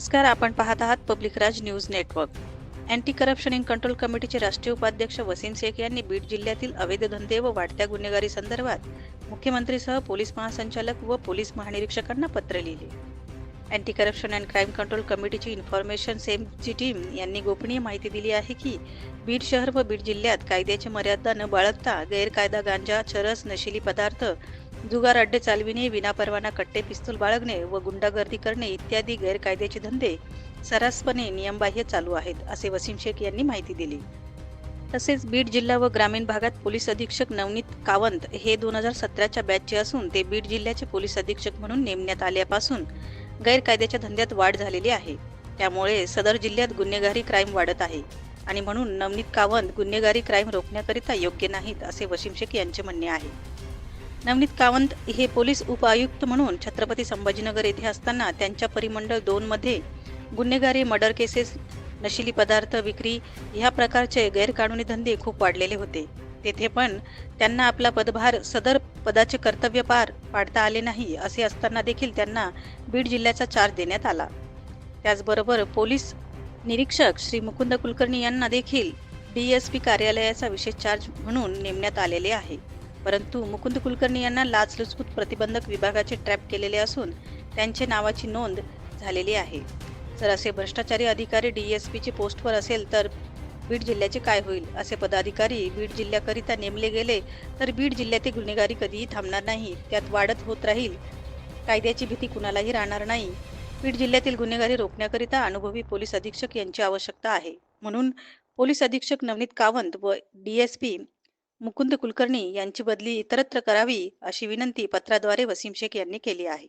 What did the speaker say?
नमस्कार आपण पाहत आहात public Raj news network anti corruption in control कमिटीचे राष्ट्रीय उपाध्यक्ष वसीम शेख यांनी बीड जिल्ह्यातील अवैध धंदे व वाढत्या गुन्हेगारी संदर्भात मुख्यमंत्रीसह पोलीस महासंचालक व पोलीस महानिरीक्षकांना पत्र लिहिले. Anti corruption and crime control कमिटीची इन्फॉर्मेशन सेमची टीम यांनी गोपनीय माहिती दिली आहे की बीड शहर व बीड जिल्ह्यात कायद्याची मर्यादा न बाळगता गैरकायदा गांजा चरस नशिली पदार्थ जुगार अड्डे चालविणे विनापरवाना कट्टे पिस्तूल बाळगणे व गुंडागर्दी करणे इत्यादी गैरकायद्याचे धंदे सर्रासपणे नियमबाह्य चालू आहेत असे वसीम शेख यांनी माहिती दिली. तसेच बीड जिल्हा व ग्रामीण भागात पोलीस अधीक्षक नवनीत कावंत हे दोन हजार सतराच्या बॅचचे असून ते बीड जिल्ह्याचे पोलीस अधीक्षक म्हणून नेमण्यात आल्यापासून गैरकायद्याच्या धंद्यात वाढ झालेली आहे. त्यामुळे सदर जिल्ह्यात गुन्हेगारी क्राईम वाढत आहे आणि म्हणून नवनीत कावंत गुन्हेगारी क्राईम रोखण्याकरिता योग्य नाहीत असे वसीम शेख यांचे म्हणणे आहे. नवनीत कावंत हे पोलीस उपआयुक्त म्हणून छत्रपती संभाजीनगर येथे असताना त्यांच्या परिमंडळ दोनमध्ये गुन्हेगारी मर्डर केसेस नशिली पदार्थ विक्री ह्या प्रकारचे गैरकानूनी धंदे खूप वाढलेले होते. तेथे पण त्यांना आपला पदभार सदर पदाचे कर्तव्य पार पाडता आले नाही असे असताना देखील त्यांना बीड जिल्ह्याचा चार्ज देण्यात आला. त्याचबरोबर पोलीस निरीक्षक श्री मुकुंद कुलकर्णी यांना देखील डी एस पी कार्यालयाचा विशेष चार्ज म्हणून नेमण्यात आलेले आहे. परंतु मुकुंद कुलकर्णी यांना लाचलुचपत प्रतिबंधक विभागाचे ट्रॅप केलेले असून त्यांचे नावाची नोंद झालेली आहे. जर असे भ्रष्टाचारी अधिकारी डीएसपीची पोस्टवर असेल तर बीड जिल्ह्याचे काय होईल? असे पदाधिकारी बीड जिल्ह्याकरिता नेमले गेले तर बीड जिल्ह्यातील गुन्हेगारी कधीही थांबणार नाही. त्यात वाढत होत राहील. कायद्याची भीती कुणालाही राहणार नाही. बीड जिल्ह्यातील गुन्हेगारी रोखण्याकरिता अनुभवी पोलीस अधीक्षक यांची आवश्यकता आहे. म्हणून पोलीस अधीक्षक नवनीत कावंत व डीएसपी मुकुंद कुलकर्णी यांची बदली इतरत्र करावी अशी विनंती पत्राद्वारे वसीम शेख यांनी केली आहे.